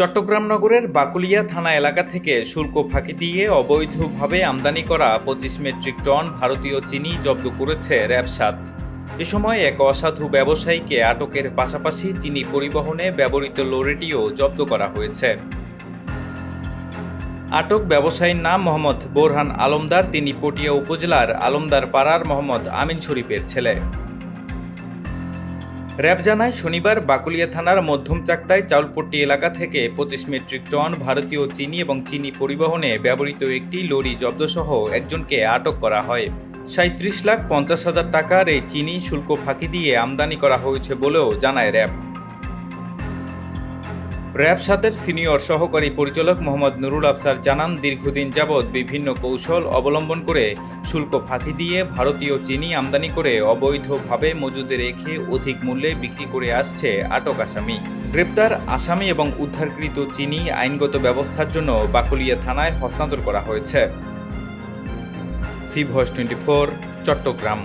চট্টগ্রাম নগরের বাকুলিয়া থানা এলাকা থেকে শুল্ক ফাঁকি দিয়ে অবৈধভাবে আমদানি করা পঁচিশ মেট্রিক টন ভারতীয় চিনি জব্দ করেছে র্যাবসাত। এ সময় এক অসাধু ব্যবসায়ীকে আটকের পাশাপাশি চিনি পরিবহনে ব্যবহৃত লোরিটিও জব্দ করা হয়েছে। আটক ব্যবসায়ীর নাম মোহাম্মদ বোরহান আলমদার, তিনি পটিয়া উপজেলার আলমদার পাড়ার মোহাম্মদ আমিন শরীফের ছেলে। র্যাব জানায়, শনিবার বাকুলিয়া থানার মধ্যম চাকতায় চাউলপট্টি এলাকা থেকে পঁচিশ মেট্রিক টন ভারতীয় চিনি এবং চিনি পরিবহনে ব্যবহৃত একটি লরি জব্দসহ একজনকে আটক করা হয়। সাঁত্রিশ লাখ পঞ্চাশ হাজার টাকার এই চিনি শুল্ক ফাঁকি দিয়ে আমদানি করা হয়েছে বলেও জানায় র্যাব। র্যাব সাতের সিনিয়র সহকারী পরিচালক মোহাম্মদ নুরুল আফসার জানান, দীর্ঘদিন যাবৎ বিভিন্ন কৌশল অবলম্বন করে শুল্ক ফাঁকি দিয়ে ভারতীয় চিনি আমদানি করে অবৈধভাবে মজুদে রেখে অধিক মূল্যে বিক্রি করে আসছে আটক আসামি। গ্রেপ্তার আসামি এবং উদ্ধারকৃত চিনি আইনগত ব্যবস্থার জন্য বাকুলিয়া থানায় হস্তান্তর করা হয়েছে। C voice twenty four, Chattogram.